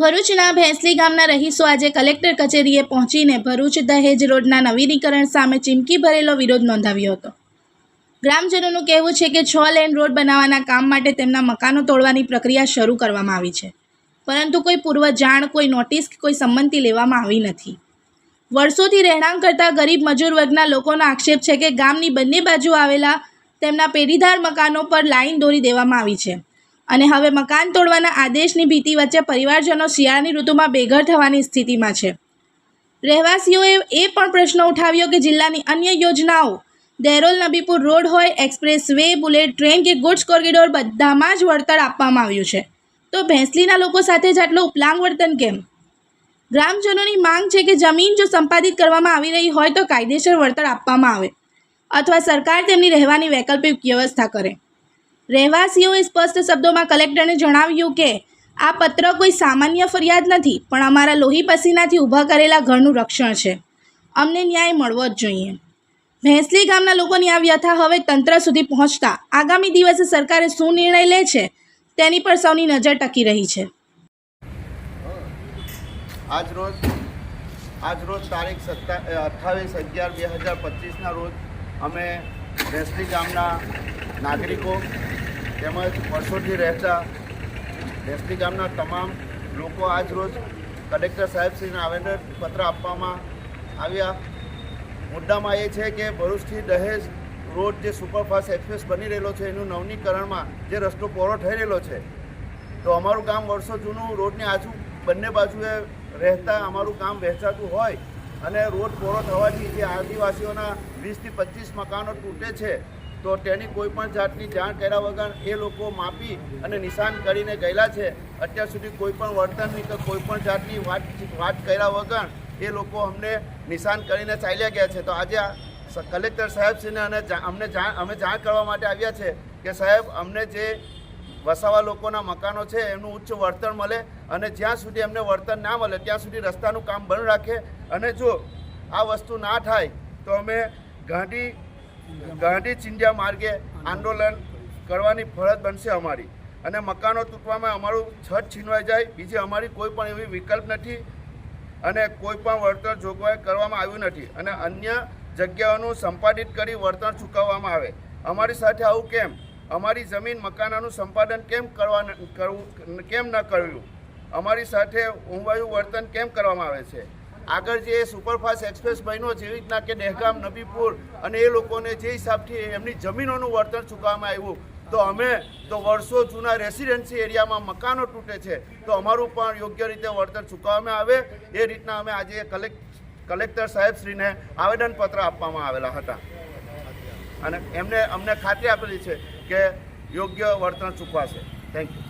ભરૂચના ભેંસલી ગામના રહીશો આજે કલેક્ટર કચેરીએ પહોંચીને ભરૂચ દહેજ રોડના નવીનીકરણ સામે ચીમકી ભરેલો વિરોધ નોંધાવ્યો હતો. ગ્રામજનોનું કહેવું છે કે છ લેન રોડ બનાવવાના કામ માટે તેમના મકાનો તોડવાની પ્રક્રિયા શરૂ કરવામાં આવી છે. પરંતુ કોઈ પૂર્વ જાણ, કોઈ નોટિસ કે કોઈ સંમતિ લેવામાં આવી નથી. વર્ષોથી રહેણાંક કરતા ગરીબ મજૂર વર્ગના લોકોનો આક્ષેપ છે કે ગામની બંને બાજુ આવેલા તેમના પેઢીદાર મકાનો પર લાઈન દોરી દેવામાં આવી છે. અને હવે મકાન તોડવાના આદેશની ભીતિ વચ્ચે પરિવારજનો શિયાળાની ઋતુમાં બેઘર થવાની સ્થિતિમાં છે. રહેવાસીઓએ એ પણ પ્રશ્ન ઉઠાવ્યો કે જિલ્લાની અન્ય યોજનાઓ દેરોલ નબીપુર રોડ હોય, એક્સપ્રેસ વે, બુલેટ ટ્રેન કે ગુડ્સ કોરિડોર બધામાં જ વળતર આપવામાં આવ્યું છે. તો ભેંસલીના લોકો સાથે જ આટલું ઉપલાંગ વર્તન કેમ? ગ્રામજનોની માંગ છે કે જમીન જો સંપાદિત કરવામાં આવી રહી હોય તો કાયદેસર વળતર આપવામાં આવે, અથવા સરકાર તેમની રહેવાની વૈકલ્પિક વ્યવસ્થા કરે. રહેવાસીઓએ સ્પષ્ટ શબ્દોમાં કલેક્ટરને જણાવ્યું કે, આ પત્ર કોઈ સામાન્ય ફરિયાદ નથી, પણ અમારા લોહી પસીનાથી ઊભા કરેલા ઘરનું રક્ષણ છે. અમને ન્યાય મળવો જ જોઈએ. ભેંસલી ગામના લોકોની આ વ્યથા હવે તંત્ર સુધી પહોંચતા આગામી દિવસે સરકારે શું નિર્ણય લે છે, તેની પર સૌની નજર ટકી રહી છે. આજ રોજ આજ રોજ તારીખ સત્તા અઠ્ઠાવીસ અગિયાર બે હજાર પચીસના રોજ અમે ભેંસલી ગામના નાગરિકો તેમજ વર્ષોથી રહેતા ભેંસલી ગામના તમામ લોકો આજ રોજ કલેક્ટર સાહેબશ્રીને આવેદન પત્ર આપવામાં આવ્યા. મુદ્દામાં એ છે કે ભરૂચથી દહેજ રોડ જે સુપરફાસ્ટ એક્સપ્રેસ બની રહેલો છે, એનું નવનીકરણમાં જે રસ્તો પહોળો થઈ રહેલો છે, તો અમારું ગામ વર્ષો જૂનું રોડની આજુ, બંને બાજુએ રહેતા અમારું ગામ વહેંચાતું હોય અને રોડ પહોળો થવાથી જે આદિવાસીઓના વીસથી પચીસ મકાનો તૂટે છે તો તેની કોઈ પણ જાતની જાણ કર્યા વગર એ લોકો માપી અને નિશાન કરીને ગયેલા છે. અત્યાર સુધી કોઈ પણ વર્તનની કે કોઈ પણ જાતની વાત વાત કર્યા વગર એ લોકો અમને નિશાન કરીને ચાલ્યા ગયા છે. તો આજે કલેક્ટર સાહેબશ્રીને અને અમને જાણ અમે જાણ કરવા માટે આવ્યા છે કે સાહેબ, અમને જે વસાવા લોકોના મકાનો છે એમનું ઉચ્ચ વળતર મળે અને જ્યાં સુધી એમને વળતર ના મળે ત્યાં સુધી રસ્તાનું કામ બંધ રાખે અને જો આ વસ્તુ ના થાય તો અમે ગાંધી ગાંધી ચિંધ્યા માર્ગે આંદોલન કરવાની ફરજ બનશે અમારી. અને મકાનો તૂટવામાં અમારું છત છીનવાઈ જાય, બીજી અમારી કોઈ પણ એવી વિકલ્પ નથી અને કોઈ પણ વળતર જોગવાઈ કરવામાં આવ્યું નથી. અને અન્ય જગ્યાઓનું સંપાદિત કરી વળતર ચૂકવવામાં આવે. અમારી સાથે આવું કેમ? અમારી જમીન મકાનાનું સંપાદન કેમ કરવા કરવું, કેમ ન કર્યું અમારી સાથે ઊંઘવાયું વર્તન કેમ કરવામાં આવે છે? આગળ જે સુપરફાસ્ટ એક્સપ્રેસ બન્યો જેવી રીતના કે દહેગામ, નબીપુર અને એ લોકોને જે હિસાબથી એમની જમીનોનું વળતર ચૂકવવામાં આવ્યું. તો અમે તો વર્ષો જૂના રેસિડેન્સી એરિયામાં મકાનો તૂટે છે, તો અમારું પણ યોગ્ય રીતે વળતર ચૂકવવામાં આવે. એ રીતના અમે આજે કલેક્ટ કલેક્ટર સાહેબશ્રીને આવેદનપત્ર આપવામાં આવેલા હતા. અને એમને અમને ખાતરી આપેલી છે કે યોગ્ય વર્તન ચૂકવાશે. Thank you